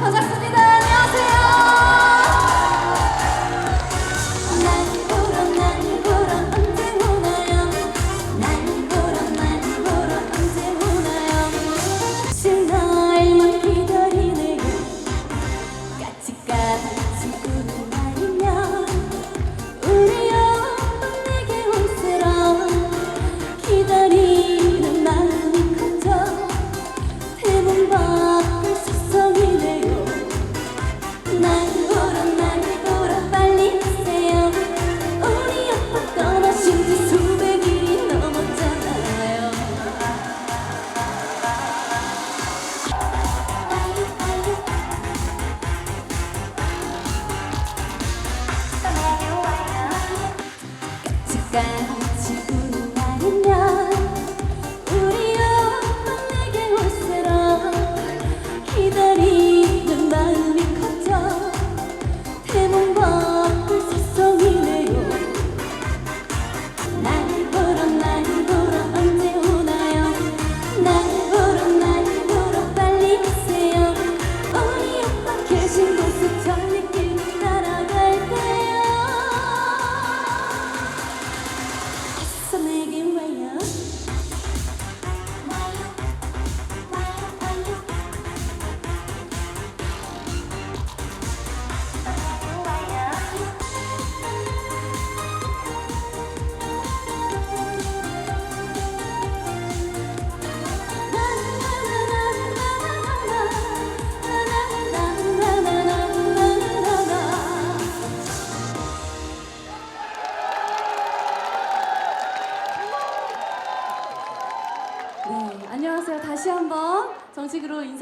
반갑습 again.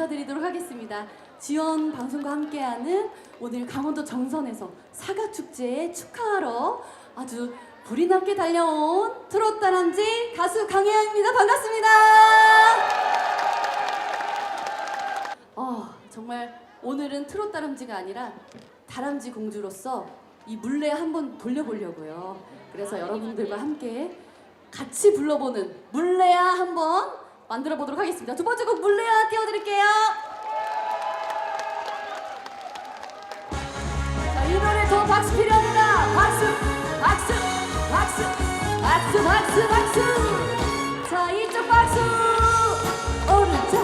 인사드리도록 하겠습니다. 지원 방송과 함께하는 오늘 강원도 정선에서 사과 축제에 축하하러 아주 불이 나게 달려온 트롯 다람쥐 가수 강혜영입니다. 반갑습니다. 어, 정말 오늘은 트롯 다람쥐가 아니라 다람쥐 공주로서 이 물레 한번 돌려보려고요. 그래서 여러분들과 함께 같이 불러보는 물레야 한번 만들어 보도록 하겠습니다. 두 번째 곡 물레야 띄워드릴게요. 자, 이 노래 더 박수 필요합니다. 박수, 박수, 박수, 박수, 박수, 박수. 자, 이쪽 박수, 오른쪽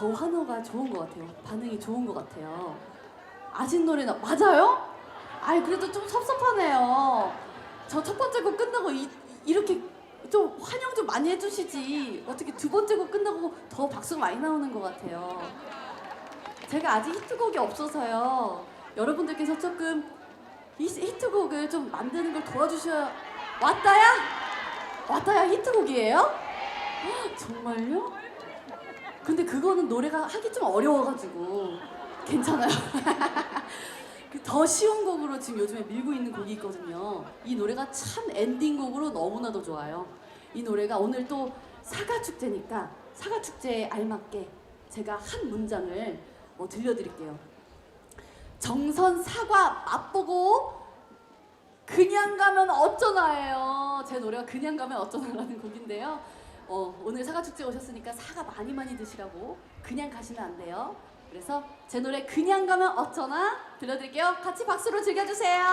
더 환호가 좋은 것 같아요. 반응이 좋은 것 같아요. 아진 노래 나 맞아요? 아이 그래도 좀 섭섭하네요. 저 첫 번째 곡 끝나고 이, 이렇게 좀 환영 좀 많이 해주시지. 어떻게 두 번째 곡 끝나고 더 박수가 많이 나오는 것 같아요. 제가 아직 히트곡이 없어서요. 여러분들께서 조금 이 히트곡을 좀 만드는 걸 도와주셔야 왔다야? 왔다야 히트곡이에요? 헉, 정말요? 근데 그거는 노래가 하기 좀 어려워가지고 괜찮아요. 그더 쉬운 곡으로 지금 요즘에 밀고 있는 곡이 있거든요. 이 노래가 참 엔딩곡으로 너무나도 좋아요. 이 노래가 오늘 또 사과 축제니까 사과 축제에 알맞게 제가 한 문장을 뭐 들려드릴게요. 정선 사과 맛보고 그냥 가면 어쩌나예요. 제 노래가 그냥 가면 어쩌나라는 곡인데요. 어, 오늘 사과 축제 오셨으니까 사과 많이 많이 드시라고 그냥 가시면 안 돼요. 그래서 제 노래 그냥 가면 어쩌나 들려드릴게요. 같이 박수로 즐겨주세요.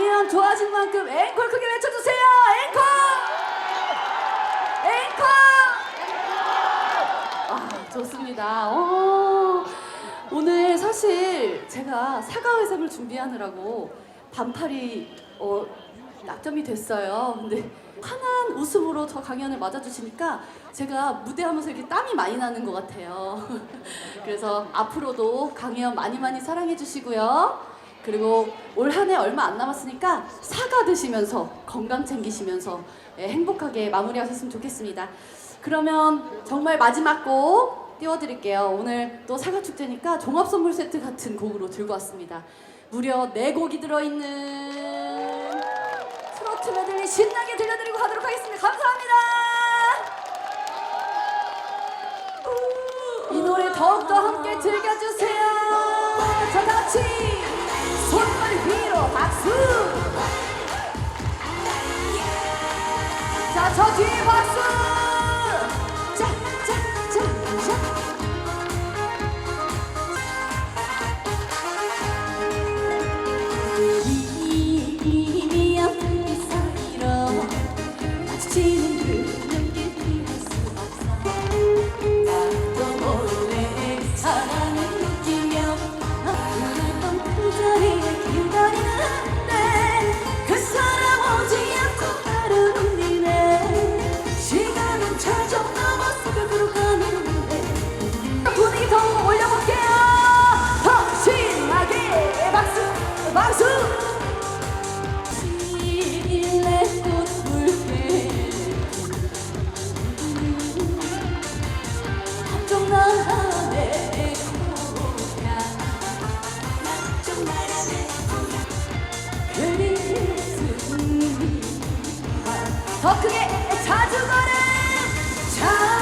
강혜연 좋아하신 만큼 앵콜 크게 외쳐주세요. 앵콜! 앵콜! 아 좋습니다. 어, 오늘 사실 제가 사과회상을 준비하느라고 반팔이 어, 낙점이 됐어요. 근데 환한 웃음으로 저 강연을 맞아주시니까 제가 무대하면서 이렇게 땀이 많이 나는 것 같아요. 그래서 앞으로도 강혜연 많이 많이 사랑해 주시고요 그리고 올 한 해 얼마 안 남았으니까 사과 드시면서 건강 챙기시면서 예, 행복하게 마무리하셨으면 좋겠습니다. 그러면 정말 마지막 곡 띄워드릴게요. 오늘 또 사과 축제니까 종합 선물 세트 같은 곡으로 들고 왔습니다. 무려 네 곡이 들어있는 트로트 메들리 신나게 들려드리고 가도록 하겠습니다. 감사합니다. 이 노래 더욱더 함께 즐겨주세요. 박수. 자, 저 뒤에 박수. 걸